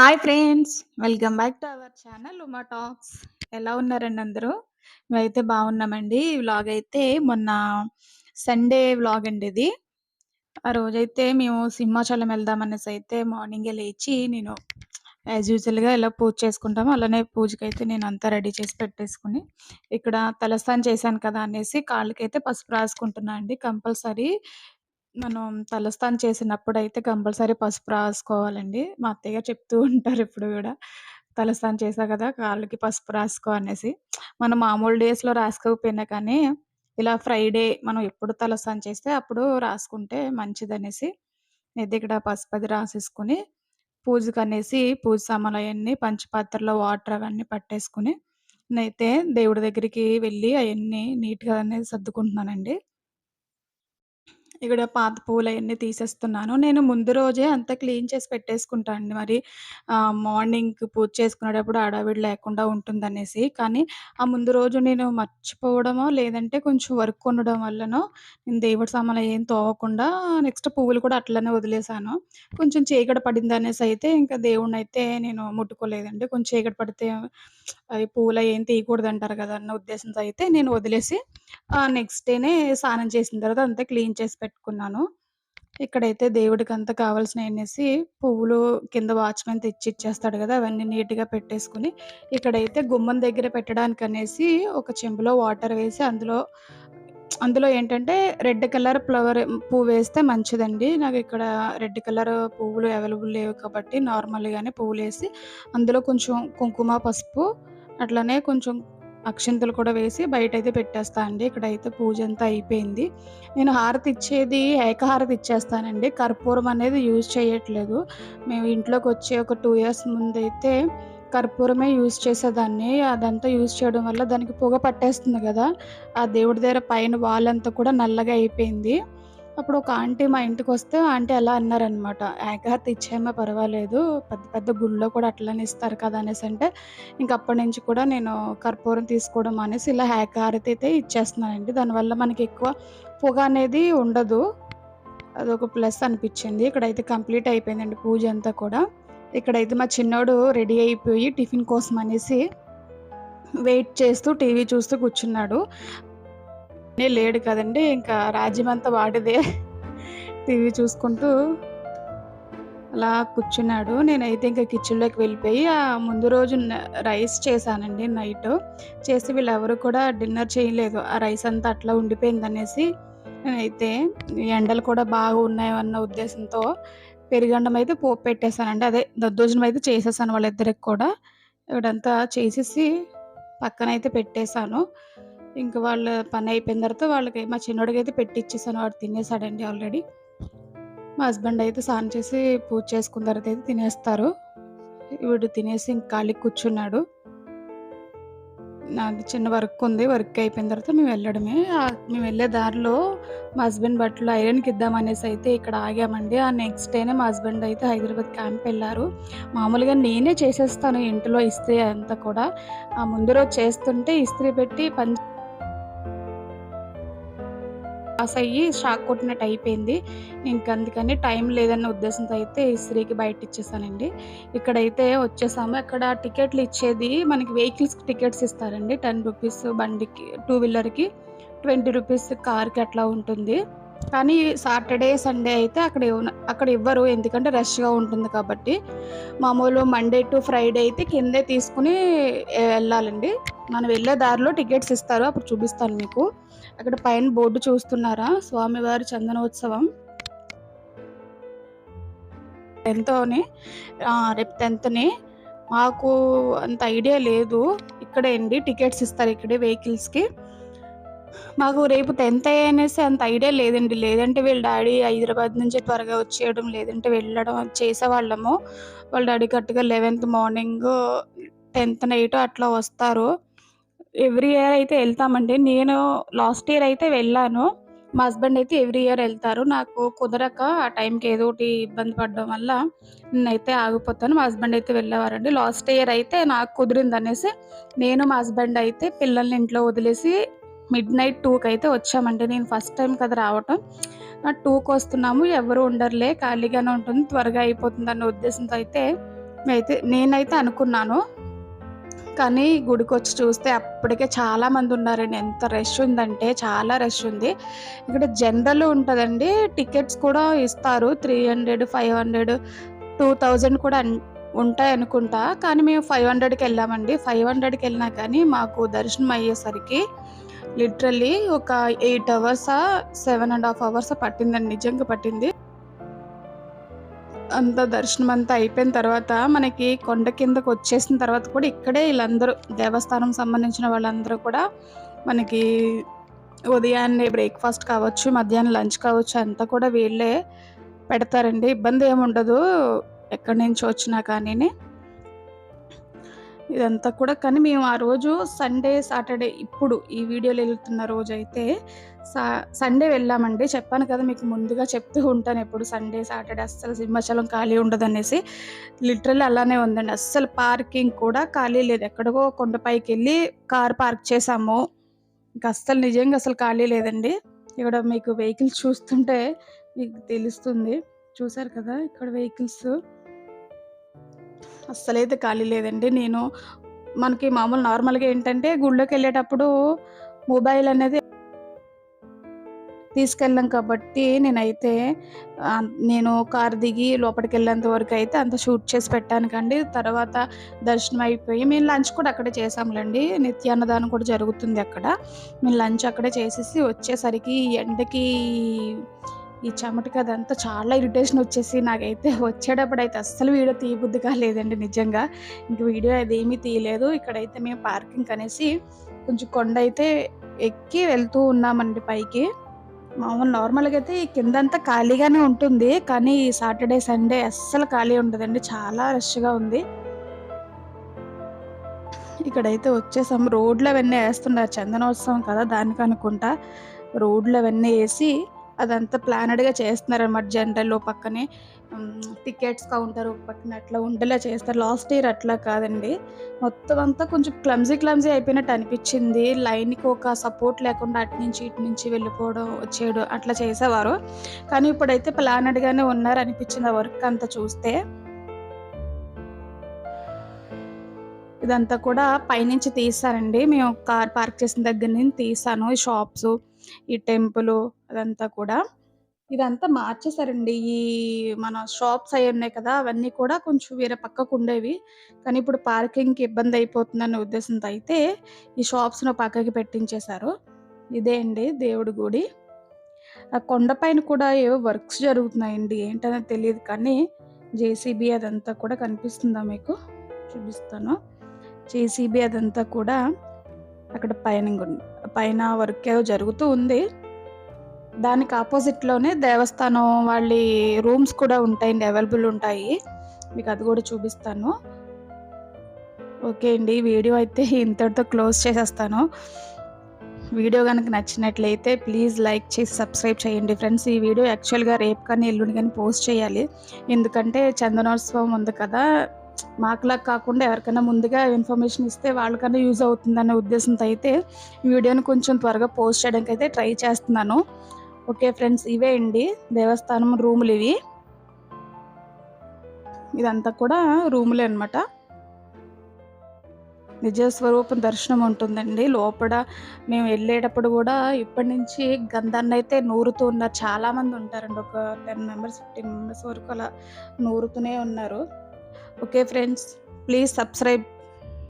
Hi friends welcome back to our channel Uma talks ఎలా ఉన్నారండి అందరూ? మేమైతే బాగున్నామండి. ఈ వ్లాగ్ అయితే మొన్న సండే వ్లాగ్ అండి ఇది. ఆ రోజైతే మేము సింహాచలం వెళ్దాం అనేసి అయితే మార్నింగే లేచి నేను యాజ్ యూజువల్గా ఎలా పూజ చేసుకుంటామో అలానే పూజకి అయితే నేను అంతా రెడీ చేసి పెట్టేసుకుని ఇక్కడ తలస్నానం చేశాను కదా అనేసి కాళ్ళకైతే పసుపు రాసుకుంటున్నా అండి కంపల్సరీ. మనం తలస్నానం చేసినప్పుడైతే కంపల్సరీ పసుపు రాసుకోవాలండి. మా అత్తయ్య గారు చెప్తూ ఉంటారు ఇప్పుడు గూడా. తలస్నానం చేశావు కదా! కాళ్ళకి పసుపు రాసుకో అనేసి. మనం మామూలు డేస్‌లో రాసుకోకపోయినా కానీ, ఇలా ఫ్రైడే మనం ఎప్పుడు తలస్నానం చేస్తే అప్పుడు రాసుకుంటే మంచిదనేసి, అయితే ఇక్కడ పసుపది రాసేసుకొని, పూజకనేసి పూజ సామాన్లయన్నీ పంచపాత్రలో వాటర్ అవన్నీ పట్టేసుకొని, నేనైతే దేవుడి దగ్గరికి వెళ్ళి అయన్నీ నీట్‌గా అనేది సర్దుకుంటున్నానండి. ఇక్కడ పాత పూలయన్నీ తీసేస్తున్నాను. నేను ముందు రోజే అంతా క్లీన్ చేసి పెట్టేసుకుంటాను అండి. మరి మార్నింగ్ పూజ చేసుకునేటప్పుడు హడావిడి లేకుండా ఉంటుందనేసి. కానీ ఆ ముందు రోజు నేను మర్చిపోవడమో, లేదంటే కొంచెం వర్క్ ఉండడం వల్లనో నేను దేవుడి సామాన్లు ఏం తోవకుండా నెక్స్ట్ పువ్వులు కూడా అట్లనే వదిలేసాను. కొంచెం చీకటి పడిందనేసయితే ఇంకా దేవుడినైతే నేను ముట్టుకోలేదండి. కొంచెం చీకటి పడితే అవి తీయకూడదు అంటారు కదా! అన్న ఉద్దేశంతో అయితే నేను వదిలేసి నెక్స్ట్ డేనే స్నానం చేసిన తర్వాత అంతా క్లీన్ చేసి పెట్టుకున్నాను. ఇక్కడైతే కావాల్సినవి అనేసి పువ్వులు కింద వాచ్‌మెన్ తెచ్చి ఇచ్చేస్తాడు కదా అవన్నీ నీట్‌గా పెట్టేసుకొని, ఇక్కడైతే గుమ్మం దగ్గర పెట్టడానికి అనేసి ఒక చెంబులో వాటర్ వేసి అందులో అందులో ఏంటంటే రెడ్ కలర్ ఫ్లవర్ పువ్వు వేస్తే మంచిదండి. నాకు ఇక్కడ రెడ్ కలర్ పువ్వులు అవైలబుల్ లేవు కాబట్టి నార్మల్‌గానే పువ్వులు వేసి అందులో కొంచెం కుంకుమ, పసుపు అట్లనే కొంచెం అక్షింతలు కూడా వేసి బయట అయితే పెట్టేస్తా అండి. ఇక్కడైతే పూజంతా అయిపోయింది. నేను హారతి ఇచ్చేది ఏకహారతి ఇచ్చేస్తానండి. కర్పూరం అనేది యూజ్ చేయట్లేదు. మేము ఇంట్లోకి వచ్చే ఒక టూ ఇయర్స్ ముందైతే కర్పూరమే యూజ్ చేసేదాన్ని. అదంతా యూజ్ చేయడం వల్ల దానికి పొగ పట్టేస్తుంది కదా ఆ దేవుడి దగ్గర పైన వాళ్ళంతా కూడా నల్లగా అయిపోయింది. అప్పుడు ఒక ఆంటీ మా ఇంటికొస్తే ఆంటీ అలా అన్నారనమాట. "ఏకహారతి ఇచ్చేమో పర్వాలేదు. పెద్ద పెద్ద గుళ్ళో కూడా అట్లనే ఇస్తారు కదా!" అనేసంటే, ఇంక అప్పటి నుంచి కూడా నేను కర్పూరం తీసుకోవడం అనేసి ఇలా ఏకహారతి అయితే ఇచ్చేస్తున్నానండి. దానివల్ల మనకి ఎక్కువ పొగ అనేది ఉండదు. అదొక ప్లస్ అనిపించింది ఇక్కడైతే కంప్లీట్ అయిపోయిందండి పూజంతా కూడా. ఇక్కడైతే మా చిన్నోడు రెడీ అయిపోయి టిఫిన్ కోసం అనేసి వెయిట్ చేస్తూ టీవీ చూస్తూ కూర్చున్నాడు. నే లేడు కదండి ఇంకా రాజ్యమంతా వాటిదే టీవీ చూసుకుంటూ అలా కూర్చున్నాడు. నేనైతే ఇంకా కిచెన్‌లోకి వెళ్ళిపోయి ఆ ముందు రోజు రైస్ చేశానండి నైట్ చేసి వీళ్ళెవరు కూడా డిన్నర్ చేయలేదు. ఆ రైస్ అంతా అట్లా ఉండిపోయిందనేసి నేనైతే ఎండలు కూడా బాగా ఉన్నాయన్న ఉద్దేశంతో పెరుగండం అయితే పోపు పెట్టేశానండి అదే దద్దోజనం అయితే చేసేసాను వాళ్ళిద్దరికి కూడా. ఇవిడంతా చేసేసి పక్కనైతే పెట్టేశాను ఇంక వాళ్ళ పని అయిపోయిన తర్వాత వాళ్ళకి మా చిన్నోడికైతే పెట్టిచ్చేసాను. వాడు తినేసాడండి ఆల్రెడీ. మా హస్బెండ్ అయితే స్నానం చేసి పూజ చేసుకున్న తర్వాత అయితే తినేస్తారు. వీడు తినేసి ఇంక ఖాళీ కూర్చున్నాడు. నాది చిన్న వర్క్ ఉంది. వర్క్ అయిపోయిన తర్వాత మేము వెళ్ళడమే. మేము వెళ్ళే దారిలో మా హస్బెండ్ బట్టలు ఐరన్‌కి ఇద్దామనేసి అయితే ఇక్కడ ఆగామండి. ఆ నెక్స్ట్ డేనే మా హస్బెండ్ అయితే హైదరాబాద్ క్యాంప్ వెళ్ళారు మామూలుగా నేనే చేసేస్తాను ఇంటిలో ఇస్త్రీ అంతా కూడా. ఆ ముందు రోజు చేస్తుంటే ఇస్త్రీ పెట్టి పని పాస్ అయ్యి షాక్ కొట్టినట్టు అయిపోయింది. ఇంక అందుకని టైం లేదన్న ఉద్దేశంతో అయితే ఇస్త్రీకి బయటిచ్చేసానండి. ఇక్కడైతే వచ్చేసాము. అక్కడ టికెట్లు ఇచ్చేది మనకి వెహికల్స్‌కి టికెట్స్ ఇస్తారండి. 10 రూపీస్ బండికి, టూ వీలర్‌కి, 20 రూపీస్ కార్‌కి అట్లా ఉంటుంది. కానీ సాటర్‌డే, సండే అయితే అక్కడ అక్కడ ఇవ్వరు. ఎందుకంటే రష్‌గా ఉంటుంది కాబట్టి. మామూలు మండే టు ఫ్రైడే అయితే కిందే తీసుకుని వెళ్ళాలండి మనం వెళ్ళే దారిలో టికెట్స్ ఇస్తారు. అప్పుడు చూపిస్తాను మీకు. అక్కడ పైన బోర్డు చూస్తున్నారా? స్వామివారి చందనోత్సవం. టెన్త్ని రేపు 10థ్‌ని. మాకు అంత ఐడియా లేదు. ఇక్కడే అండి టికెట్స్ ఇస్తారు ఇక్కడే వెహికల్స్‌కి. మాకు రేపు 10థే అనేసి అంత ఐడియా లేదండి. లేదంటే వీళ్ళ డాడీ హైదరాబాద్ నుంచి త్వరగా వచ్చేయడం, లేదంటే వెళ్ళడం చేసేవాళ్ళము. వాళ్ళ డాడీ కరెక్ట్‌గా లెవెన్త్ మార్నింగ్ టెన్త్ నైట్ అట్లా వస్తారు. ఎవ్రీ ఇయర్ అయితే వెళ్తామండి నేను లాస్ట్ ఇయర్ అయితే వెళ్ళాను. మా హస్బెండ్ అయితే ఎవ్రీ ఇయర్ వెళ్తారు నాకు కుదరక ఆ టైంకి ఏదో ఒకటి ఇబ్బంది పడడం వల్ల నేనైతే ఆగిపోతాను. మా హస్బెండ్ అయితే వెళ్ళేవారండి. లాస్ట్ ఇయర్ అయితే నాకు కుదిరింది అనేసి నేను మా హస్బెండ్ అయితే పిల్లల్ని ఇంట్లో వదిలేసి మిడ్ నైట్ టూకి అయితే వచ్చామండి. నేను ఫస్ట్ టైం కదా రావటం. టూకు వస్తున్నాము ఎవరు ఉండరులే ఖాళీగానే ఉంటుంది. త్వరగా అయిపోతుంది అన్న ఉద్దేశంతో అయితే అయితే నేనైతే అనుకున్నాను. కానీ గుడికొచ్చి చూస్తే అప్పటికే చాలామంది ఉన్నారండి. ఎంత రష్ ఉందంటే చాలా రష్ ఉంది. ఇక్కడ జనరల్ ఉంటుందండి టికెట్స్ కూడా ఇస్తారు. 300, 500, 2000 కూడా ఉంటాయి అనుకుంటా కానీ మేము 500కెళ్ళామండి. 500కెళ్ళినా కానీ మాకు దర్శనం అయ్యేసరికి లిటరల్లీ ఒక eight hours seven and half hours పట్టిందండి. నిజంగా పట్టింది. అంత దర్శనం అంతా అయిపోయిన తర్వాత మనకి కొండ కిందకొచ్చేసిన తర్వాత కూడా ఇక్కడే వీళ్ళందరూ దేవస్థానం సంబంధించిన వాళ్ళందరూ కూడా మనకి ఉదయాన్నే బ్రేక్‌ఫాస్ట్ కావచ్చు, మధ్యాహ్నం లంచ్ కావచ్చు అంతా కూడా వీళ్ళే పెడతారండి. ఇబ్బందేముండదు. ఎక్కడి నుంచి వచ్చినా కానీ ఇదంతా కూడా కానీ మేము ఆ రోజు సండే, సాటర్‌డే ఇప్పుడు ఈ వీడియోలో వెళ్తున్న రోజు సా సండే వెళ్ళామండి. చెప్పాను కదా మీకు ముందుగా చెప్తూ ఉంటాను ఎప్పుడు సండే, సాటర్‌డే అస్సలు సింహాచలం ఖాళీ ఉండదు అనేసి లిటరల్ అలానే ఉందండి. అస్సలు పార్కింగ్ కూడా ఖాళీ లేదు. ఎక్కడికో కొండపైకెళ్ళి కార్ పార్క్ చేసాము ఇంకా అస్సలు నిజంగా అసలు ఖాళీ లేదండి. ఇక్కడ మీకు వెహికల్స్ చూస్తుంటే మీకు తెలుస్తుంది. చూసారు కదా! ఇక్కడ వెహికల్స్. అస్సలైతే ఖాళీ లేదండి. నేను మనకి మామూలు నార్మల్‌గా ఏంటంటే గుళ్ళోకి వెళ్ళేటప్పుడు మొబైల్ అనేది తీసుకెళ్ళాం కాబట్టి నేనైతే నేను కార్ దిగి లోపలికెళ్ళేంత వరకు అయితే అంత షూట్ చేసి పెట్టాను కండి. తర్వాత దర్శనం అయిపోయి మేము లంచ్ కూడా అక్కడే చేసాములండి నిత్యాన్నదానం కూడా జరుగుతుంది అక్కడ. మేము లంచ్ అక్కడే చేసేసి వచ్చేసరికి ఎండకి ఈ చెమటకి అదంతా చాలా ఇరిటేషన్ వచ్చేసి నాకైతే వచ్చేటప్పుడైతే అస్సలు వీడియో తీయబుద్ధి కాలేదండి నిజంగా. ఇంక వీడియో అది ఏమీ తీయలేదు. ఇక్కడైతే మేము పార్కింగ్ అనేసి కొంచెం కొండ అయితే ఎక్కి వెళ్తూ ఉన్నామండి పైకి. మామూలు నార్మల్‌గా అయితే ఈ కిందంతా ఖాళీగానే ఉంటుంది. కానీ సాటర్‌డే, సండే అస్సలు ఖాళీ ఉండదండి. చాలా రష్‌గా ఉంది. ఇక్కడైతే వచ్చేసాము. రోడ్లు అవన్నీ వేస్తున్నారు చందనోత్సవం కదా! దానికనుకుంటా. రోడ్లు అవన్నీ వేసి అదంతా ప్లానెడ్‌గా చేస్తున్నారనమాట. జనరల్ ఓ పక్కనే టికెట్స్ కౌంటర్ పక్కన అట్లా ఉండేలా చేస్తారు. లాస్ట్ ఇయర్ అట్లా కాదండి. మొత్తం అంతా కొంచెం క్లమ్జీ క్లమ్జీ అయిపోయినట్టు అనిపించింది లైన్‌కి ఒక సపోర్ట్ లేకుండా అటు నుంచి, ఇటు నుంచి వెళ్ళిపోవడం, వచ్చేయడం అట్లా చేసేవారు. కానీ ఇప్పుడైతే ప్లానెడ్‌గానే ఉన్నారు అనిపించింది ఆ వర్క్ అంతా చూస్తే. ఇదంతా కూడా పైనుంచి తీసారండి మేము కార్ పార్క్ చేసిన దగ్గర నుంచి తీశాను. ఈ షాప్స్ ఈ టెంపుల్ అదంతా కూడా. ఇదంతా మార్చేశారండి. ఈ మన షాప్స్ అయి ఉన్నాయి కదా! అవన్నీ కూడా కొంచెం వేరే పక్కకు ఉండేవి కానీ ఇప్పుడు పార్కింగ్‌కి ఇబ్బంది అయిపోతుందనే ఉద్దేశంతో అయితే ఈ షాప్స్‌ను పక్కకి పెట్టించేశారు. ఇదే అండి దేవుడి గుడి. ఆ కొండపైన కూడా ఏవో వర్క్స్ జరుగుతున్నాయండి. ఏంటనేది తెలియదు కానీ జేసీబీ అదంతా కూడా కనిపిస్తుందా మీకు? చూపిస్తాను. జేసీబీ అదంతా కూడా అక్కడ పైన పైన వర్క్ ఏదో జరుగుతూ ఉంది. దానికి ఆపోజిట్లోనే దేవస్థానం వాళ్ళ రూమ్స్ కూడా ఉంటాయండి. అవైలబుల్ ఉంటాయి. మీకు అది కూడా చూపిస్తాను. ఓకే అండి. వీడియో అయితే ఇంతటితో క్లోజ్ చేసేస్తాను. వీడియో కనుక నచ్చినట్లయితే ప్లీజ్ లైక్ చేసి సబ్స్క్రైబ్ చేయండి ఫ్రెండ్స్. ఈ వీడియో యాక్చువల్‌గా రేపు కానీ, ఎల్లుండి కానీ పోస్ట్ చేయాలి. ఎందుకంటే చందనోత్సవం ఉంది కదా! మాకులా కాకుండా ఎవరికైనా ముందుగా ఇన్ఫర్మేషన్ ఇస్తే వాళ్ళకన్నా యూజ్ అవుతుందనే ఉద్దేశంతో అయితే వీడియోని కొంచెం త్వరగా పోస్ట్ చేయడానికి అయితే ట్రై చేస్తున్నాను. Okay friends. ఇవే అండి దేవస్థానం రూములు ఇవి ఇదంతా కూడా రూములే అనమాట. నిజ స్వరూపం దర్శనం ఉంటుందండి. లోపల మేము వెళ్ళేటప్పుడు కూడా ఇప్పటి నుంచి గంధాన్నయితే నూరుతూ ఉన్నారు. చాలామంది ఉంటారండి. ఒక 10 మెంబర్స్, 15 మెంబర్స్ వరకు అలా నూరుతూనే ఉన్నారు. Okay friends. Please subscribe.